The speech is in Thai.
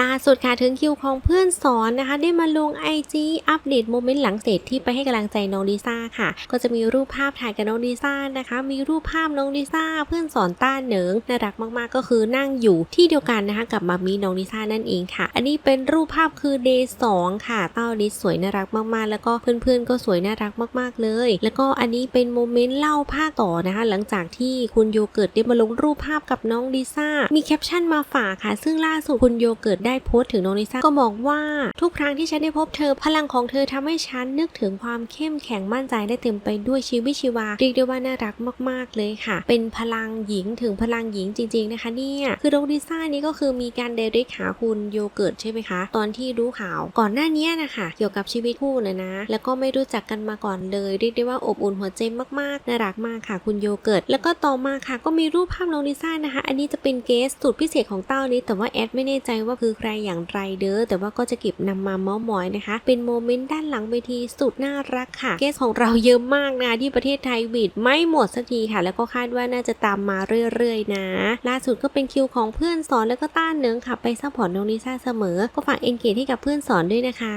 ล่าสุดค่ะถึงคิวของเพื่อนสอนนะคะ ได้มาลง IG อัปเดตโมเมนต์หลังเสร็จที่ไปให้กำลังใจน้องลิซ่าค่ะ ก็จะมีรูปภาพถ่ายกับน้องลิซ่านะคะ มีรูปภาพน้องลิซ่าเพื่อนสอนต้าเหนิงน่ารักมากๆก็คือนั่งอยู่ที่เดียวกันนะคะกับมามีน้องลิซ่านั่นเองค่ะ อันนี้เป็นรูปภาพคือ day 2ค่ะเต้าลิสสวยน่ารักมากๆ แล้วก็เพื่อนๆก็สวยน่ารักมากๆเลย แล้วก็อันนี้เป็นโมเมนต์เล่าภาคต่อนะคะ หลังจากที่คุณโยเกิร์ตได้มาลงรูปภาพกับน้องลิซ่ามีแคปชั่นมาฝากค่ะ ซึ่งล่าสุดคุณโยเกิร์ตได้โพสต์ถึงน้องลิซ่าก็บอกว่า ทุกครั้งที่ฉันได้พบเธอ พลังของเธอทำให้ฉันนึกถึงความเข้มแข็งมั่นใจได้เต็มไปด้วยชีวิตชีวาเรียกได้ว่าน่ารักมาก ๆ เลยค่ะ เป็นพลังหญิงถึงพลังหญิงจริง ๆ นะคะเนี่ยคือน้องลิซ่านี่ก็คือมีการเดเรกหาคุณโยเกิร์ตใช่ไหมคะ ตอนที่รู้ข่าวก่อนหน้านี้นะคะเกี่ยวกับชีวิตคู่นะนะ แล้วก็ไม่รู้จักกันมาก่อนเลยเรียกได้ว่าอบอุ่นหัวใจมากๆน่ารักมากค่ะ คุณโยเกิร์ตแล้วก็ต่อมาค่ะ ก็มีรูปภาพน้องลิซ่านะคะ อันนี้จะเป็นเกสสุดพิเศษของเต้านี้ แต่ว่าแอดไม่แน่ใจว่าคือใครอย่างไรเด้อแต่ว่าก็จะเก็บนำมาเมาส์มอยนะคะ เป็นโมเมนต์ด้านหลังเวทีสุดน่ารักค่ะเกสของเราเยอะมากนะที่ประเทศไทยบีดไม่หมดสักทีค่ะ แล้วก็คาดว่าน่าจะตามมาเรื่อยๆ นะ ล่าสุดก็เป็นคิวของเพื่อนสอนแล้วก็ต้านเนืองค่ะ ไปซัพพอร์ตน้องลิซ่าเสมอ ก็ฝากเอนเกจให้กับเพื่อนสอนด้วยนะคะ